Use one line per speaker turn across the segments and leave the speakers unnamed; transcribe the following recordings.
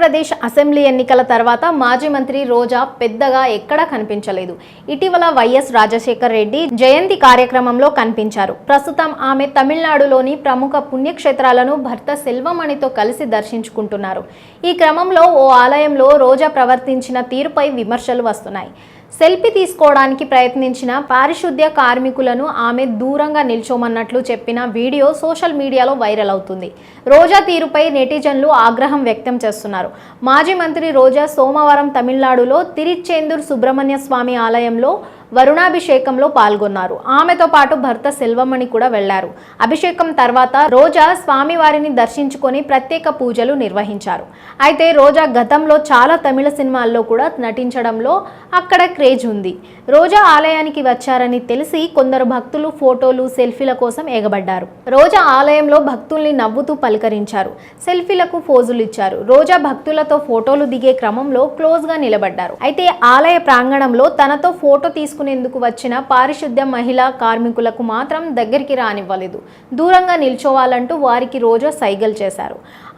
Andhra Pradesh assembly ఎన్నికల తర్వాత మాజీ మంత్రి రోజా పెద్దగా ఎక్కడా కనిపించలేదు. ఇటీవల వైఎస్ రాజశేఖర్ రెడ్డి జయంతి కార్యక్రమంలో కనిపించారు. ప్రస్తుతం ఆమె తమిళనాడులోని ప్రముఖ పుణ్యక్షేత్రాలను భర్త సెల్వమణితో కలిసి దర్శించుకుంటున్నారు. ఈ క్రమంలో ఓ ఆలయంలో రోజా ప్రవర్తించిన తీరుపై విమర్శలు వస్తున్నాయి. సెల్ఫీ తీసుకోవడానికి ప్రయత్నించిన పారిశుద్ధ్య కార్మికులను ఆమె దూరంగా నిల్చోమన్నట్లు చెప్పిన వీడియో సోషల్ మీడియాలో వైరల్ అవుతుంది. రోజా తీరుపై నెటిజన్లు ఆగ్రహం వ్యక్తం చేస్తున్నారు. మాజీ మంత్రి రోజా సోమవారం తమిళనాడులో తిరిచ్చేందూర్ సుబ్రహ్మణ్య స్వామి ఆలయంలో వరుణాభిషేకంలో పాల్గొన్నారు. ఆమెతో పాటు భర్త సెల్వమణి కూడా వెళ్ళారు. అభిషేకం తర్వాత రోజా స్వామివారిని దర్శించుకొని ప్రత్యేక పూజలు నిర్వహించారు. అయితే రోజా గతంలో చాలా తమిళ సినిమాల్లో కూడా నటించడంలో అక్కడ క్రేజ్ ఉంది. రోజా ఆలయానికి వచ్చారని తెలిసి కొందరు భక్తులు ఫోటోలు సెల్ఫీల కోసం ఎగబడ్డారు రోజా ఆలయంలో భక్తుల్ని నవ్వుతూ పలకరించారు. సెల్ఫీలకు ఫోజులు ఇచ్చారు. రోజా భక్తులతో ఫోటోలు దిగే క్రమంలో క్లోజ్గా నిలబడ్డారు. అయితే ఆలయ ప్రాంగణంలో తనతో ఫోటో తీసుకునేందుకు వచ్చిన పారిశుద్ధ్య మహిళా కార్మికులకు మాత్రం దగ్గరికి రానివ్వలేదు. దూరంగా నిల్చోవాలంటూ వారికి రోజు సైగల్ చేశారు.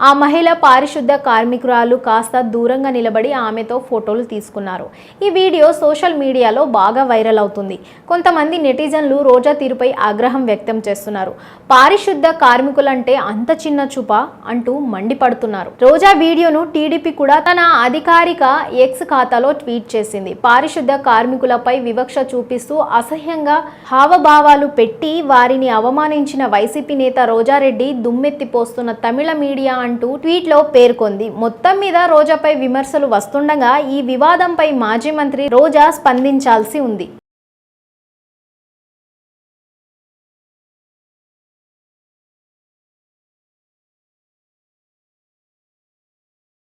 ఆ మహిళ పారిశుద్ధ్య కార్మికురాలు కాస్త దూరంగా నిలబడి ఆమెతో ఫోటోలు తీసుకున్నారు. ఈ వీడియో సోషల్ మీడియాలో బాగా వైరల్ అవుతుంది. కొంతమంది నెటిజన్లు రోజా తీరుపై ఆగ్రహం వ్యక్తం చేస్తున్నారు. పారిశుద్ధ కార్మికులంటే అంత చిన్న చూప అంటూ మండిపడుతున్నారు. రోజా వీడియోను టీడీపీ కూడా తన అధికారిక ఎక్స్ ఖాతాలో ట్వీట్ చేసింది. పారిశుద్ధ కార్మికులపై వివక్ష వివక్ష చూపిస్తూ అసహ్యంగా హావభావాలు పెట్టి వారిని అవమానించిన వైసీపీ నేత రోజారెడ్డి దుమ్మెత్తిపోస్తున్న తమిళ మీడియా అంటూ ట్వీట్లో పేర్కొంది. మొత్తం మీద రోజాపై విమర్శలు వస్తుండగా ఈ వివాదంపై మాజీ మంత్రి రోజా స్పందించాల్సి ఉంది.